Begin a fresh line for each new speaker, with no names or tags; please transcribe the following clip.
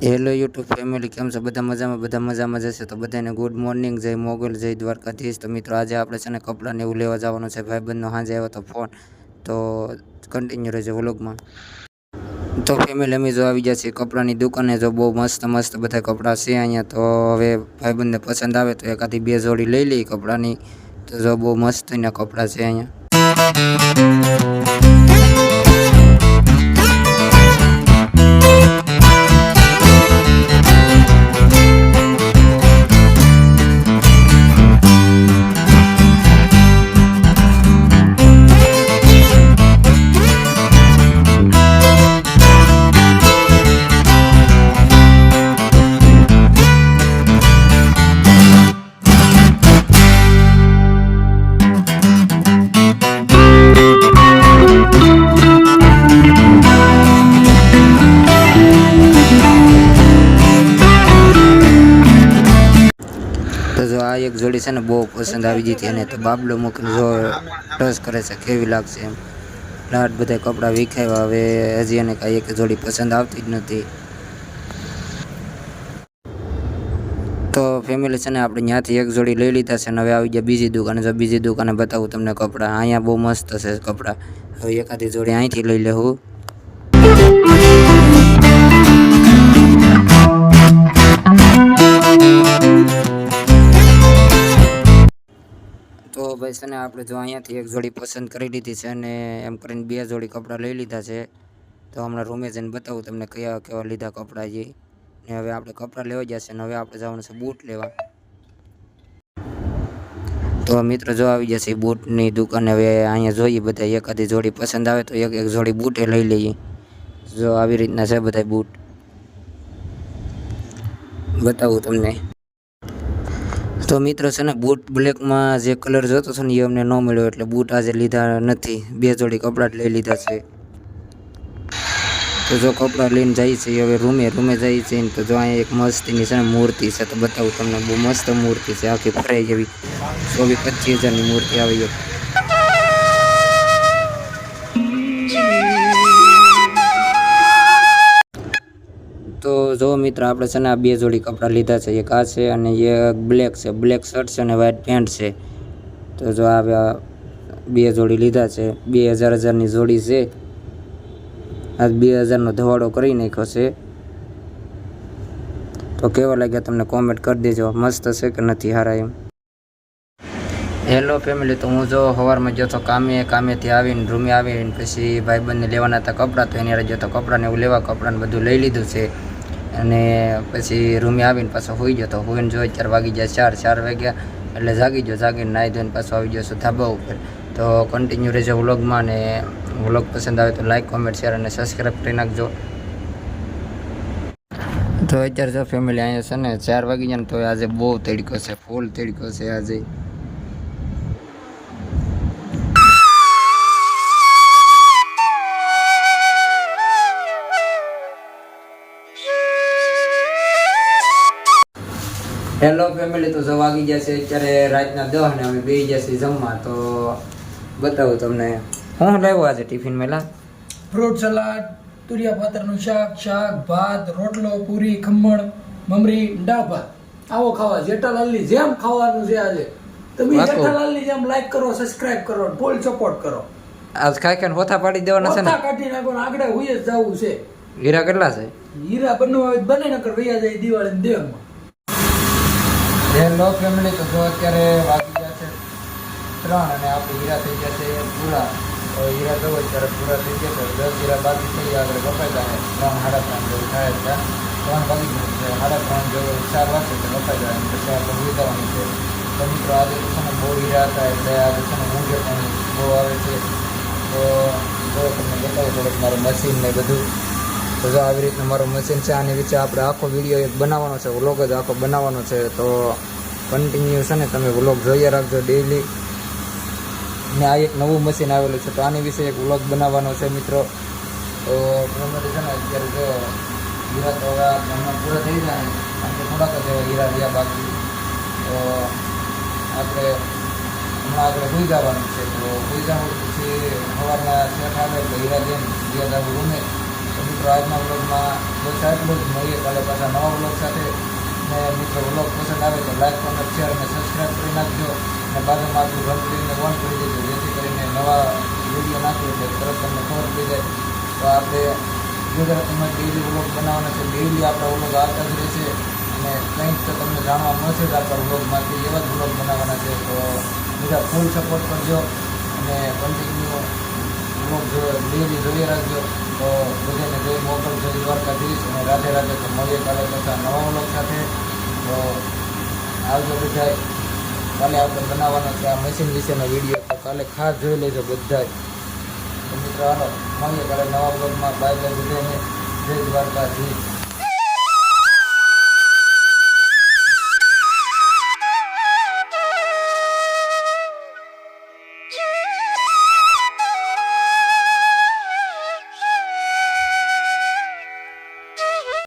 Hello YouTube family કેમ છો? બધા મજામાં? બધા મજામાં જશે તો બધાને ગુડ મોર્નિંગ જય મોગલ, જય દ્વારકાધીશ. તો મિત્રો, આજે આપણે છે ને કપડાને એવું લેવા જવાનું છે. ભાઈબંધનો હાજે આવ્યો તો ફોન તો કન્ટિન્યુ રહેજો વ્લોગમાં તો ફેમિલી અમે જો આવી ગયા છીએ કપડાની દુકાને. જો બહુ મસ્ત મસ્ત બધા કપડાં છે અહીંયા. તો હવે ભાઈબંધને પસંદ આવે તો એકાથી બે જોડી લઈ લઈએ કપડાની. તો જો બહુ મસ્ત એના કપડાં છે અહીંયા. એક જોડી છે ને બહુ પસંદ આવી હતી અને તો બાબલો મૂકીને જો ટચ કરે છે, કેવી લાગશે એમ. લાટ બધા કપડાં વિખાવ્યા હવે હજી એને કાંઈ એક જોડી પસંદ આવતી જ નથી. તો ફેમિલી છે ને આપણે ત્યાંથી એક જોડી લઈ લીધા છે ને હવે આવી ગયા બીજી દુકાને. જો બીજી દુકાને બતાવું તમને કપડાં. અહીંયા બહુ મસ્ત છે કપડાં. હવે એકાદી જોડી અહીંથી લઈ લેવું છે ને આપણે જો અહીંયાથી એક જોડી પસંદ કરી લીધી છે અને એમ કરીને બે જોડી કપડાં લઈ લીધા છે. તો હમણાં રૂમે જઈને બતાવું તમને કયા કેવા લીધા કપડાં જે ને હવે આપણે કપડાં લેવા ગયા છે અને હવે આપણે જવાનું છે બૂટ લેવા. તો મિત્રો જો આવી જશે બૂટની દુકાને, હવે અહીંયા જોઈએ બધા એકાદી જોડી પસંદ આવે તો એક એક જોડી બૂટે લઈ લઈએ. જો આવી રીતના છે બધા બૂટ. બતાવું તમને. તો મિત્રો છે ને બૂટ બ્લેકમાં જે કલર જોતો હતો ને, એ અમને ન મળ્યો એટલે બૂટ આજે લીધા નથી. બે જોડી કપડાં લઈ લીધા છે. તો જો કપડાં લઈને જાય છે હવે રૂમે રૂમે જાય છે તો જો અહીંયા એક મસ્તીની છે ને મૂર્તિ છે, તો બતાવું તમને, બહુ મસ્ત મૂર્તિ છે, આખી ફરાઈ જેવી. ચોવીસ પચીસ હજારની મૂર્તિ આવી એક તો જો મિત્ર, આપણે છે ને આ બે જોડી કપડાં લીધા છે. એક આ છે અને એક બ્લેક છે. બ્લેક શર્ટ છે અને વ્હાઇટ પેન્ટ છે. તો જો આ બે જોડી લીધા છે. બે હજાર હજારની જોડી છે. આજ બે હજારનો ધવાડો કરી નાખ્યો છે. તો કેવા લાગ્યા તમને કોમેન્ટ કરી દેજો. મસ્ત છે કે નથી હારા એમ? હેલો ફેમિલી તો હું જો સવારમાં ગયો તો કામે, કામેથી આવીને, રૂમે આવીને, પછી ભાઈબંધને લેવાના હતા કપડાં, તો એની ગયો તો કપડાંને એવું લેવા કપડાંને બધું લઈ લીધું છે. અને પછી રૂમે આવીને પાછો હોઈ ગયો તો હોઈને જોઈ ચાર વાગી ગયા ચાર ચાર વાગ્યા એટલે જાગી ગયો, જાગીને નાહી ધોઈને પાછો આવી ગયો છું ધાબા ઉપર. તો કન્ટિન્યુ રહેજો વ્લોગમાં અને વ્લોગ પસંદ આવે તો લાઈક કોમેન્ટ શેર અને સબસ્ક્રાઈબ કરી નાખજો. તો અત્યારે જો ફેમિલી અહીંયા છે ને, ચાર વાગી ગયા ને તો આજે બહુ તડકો છે ફૂલ તડકો છે આજે. હેલો ફેમિલી તો વાગી ગયા છે. અત્યારે રાતના દહ ને અમે બેસી ગયા છીએ જમવા. તો બતાવું તમને. હું લાવ્યો આજે ટિફિન મેલા?
ફ્રૂટ સલાડ તુરિયા પાત્રનું શાક શાક ભાત રોટલો પૂરી ખમણ મમરી દાળ ભાત. આવો ખાવા. જેઠાલાલની જેમ ખાવાનું છે આજે. તમે. જેઠાલાલની જેમ લાઈક કરો સબસ્ક્રાઇબ કરો ફૂલ સપોર્ટ કરો.
આજ ખાઈ ખાઈને હોથા પાડી દેવાના છે ને?
કાઢી નાખો આગળ હુઈ જ જવું છે.
હીરા કેટલા છે?
હીરા બનવા બને નકર વૈયા જાય દિવાળી દેવમાં
હેલો ફેમિલી તો જો અત્યારે વાગી ગયા છે ત્રણ અને આપણે હીરા થઈ ગયા છે પૂરા તો હીરા જવો અત્યારે પૂરા થઈ ગયા છે. દસ હીરા બાકી થઈ ગયા. આગળ કપાઈ જાય ત્રણ સાડા ત્રણ જેવું થાય છે. ત્રણ વાગી ગયું છે. સાડા ત્રણ જેવું ચાર વાગશે તો કપાઈ જાય અને પછી આપણે હોઈ જવાનું છે. તો મિત્રો આજે તો છે ને બહુ હીરા હતા એટલે આજે છે ને ઊંઘે પણ બહુ આવે છે. તો જો તમને બતાવું થોડુંક મારું મશીન ને બધું. તો જો આવી રીતનું મારું મશીન છે. આની વિશે આપણે આખો વીડિયો એક બનાવવાનો છે. વ્લોગ જ આખો બનાવવાનો છે. તો કન્ટિન્યુ છે ને, તમે વ્લોગ જોઈએ રાખજો ડેઈલી ને આ એક નવું મશીન આવેલું છે, તો આની વિશે એક વ્લોગ બનાવવાનો છે મિત્રો. તો પ્રમાણે છે ને, અત્યારે જો હીરા તો હવે પૂરા થઈ જાય ને, કારણ કે થોડાક જ એવા હીરા રહ્યા બાકી. તો આપણે હમણાં આપણે સુઈ જવાનું છે, તો સુઈ જવું પછી સવારના શેઠ આવે એટલે હીરા જેમ હીરા જવું રૂમે. તો મિત્રો, આજના વ્લોગમાં બસ આટલું જ. મળીએ કાલે પાછા નવા વ્લોગ સાથે. ને મિત્રો વ્લોગ પસંદ આવે તો લાઈક કોમેન્ટ શેર અને સબસ્ક્રાઈબ કરી નાખજો. અને બાજુમાં આપણું ઘંટડીને ઓન કરી દેજો. જેથી કરીને નવા વીડિયો નાખીએ એટલે તરત તમને ખબર પડી જાય. તો આપણે ગુજરાતીમાં ડેઈલી વ્લોગ બનાવવાના છે. ડેઈલી આપણા વ્લોગ આવતા જ રહેશે. અને કંઈક તો તમને જાણવા મળશે જ આપણા વ્લોગમાંથી એવા જ વ્લોગ બનાવવાના છે. તો બીજા ફૂલ સપોર્ટ કરજો. અને કન્ટિન્યુ જો ડેઈલી જોઈએ રાખજો તો બધાને જય મોકલ જય દ્વારકાધીશ. અને રાધે રાધે તો મળીએ કાલે બધા નવા લોક સાથે. તો આવજો બધા કાલે આપણે બનાવવાનો છે આ મશીન વિશેનો વીડિયો તો કાલે ખાસ જોઈ લેજો બધા જ મિત્રો હાલો, મળીએ કાલે નવા બ્લોગમાં બાય બાય બધાને જય દ્વારકાધીશ.